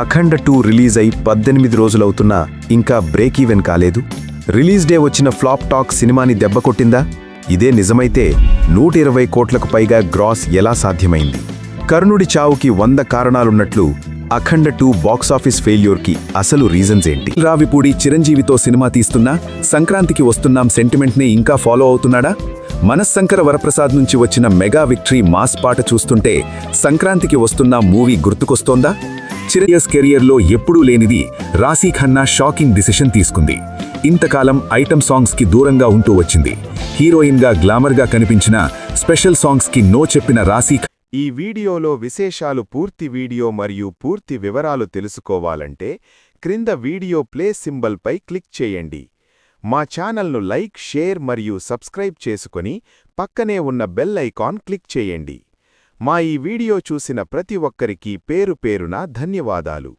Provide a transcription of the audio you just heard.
అఖండ two release అయి పద్దెనిమిది రోజులవుతున్నా ఇంకా బ్రేక్ ఈవెన్ కాలేదు. రిలీజ్ డే వచ్చిన ఫ్లాప్ టాక్ సినిమాని దెబ్బకొట్టిందా ఇదే నిజమైతే నూట ఇరవై కోట్లకు పైగా గ్రాస్ ఎలా సాధ్యమైంది? కర్ణుడి చావుకి వంద కారణాలున్నట్లు అఖండ టూ బాక్సాఫీస్ ఫెయిల్యూర్కి అసలు రీజన్స్ ఏంటి? రావిపూడి చిరంజీవితో సినిమా తీస్తున్నా సంక్రాంతికి వస్తున్నాం సెంటిమెంట్ని ఇంకా ఫాలో అవుతున్నాడా? మనస్సంకర వరప్రసాద్ నుంచి వచ్చిన మెగా విక్టరీ మాస్ పాట చూస్తుంటే సంక్రాంతికి వస్తున్న మూవీ గుర్తుకొస్తోందా? చిరయస్ కెరియర్లో ఎప్పుడూ లేనిది రాశీ ఖన్నా షాకింగ్ డిసిషన్ తీసుకుంది. ఇంతకాలం ఐటమ్ సాంగ్స్కి దూరంగా ఉంటూ వచ్చింది. హీరోయిన్గా గ్లామర్గా కనిపించిన స్పెషల్ సాంగ్స్కి నో చెప్పిన రాశీ ఈ వీడియోలో విశేషాలు పూర్తి వీడియో మరియు పూర్తి వివరాలు తెలుసుకోవాలంటే క్రింద వీడియో ప్లే సింబల్పై క్లిక్ చేయండి. మా ఛానల్ను లైక్ షేర్ మరియు సబ్స్క్రైబ్ చేసుకొని పక్కనే ఉన్న బెల్ ఐకాన్ క్లిక్ చేయండి. మా ఈ వీడియో చూసిన ప్రతి ఒక్కరికి పేరు పేరున ధన్యవాదాలు.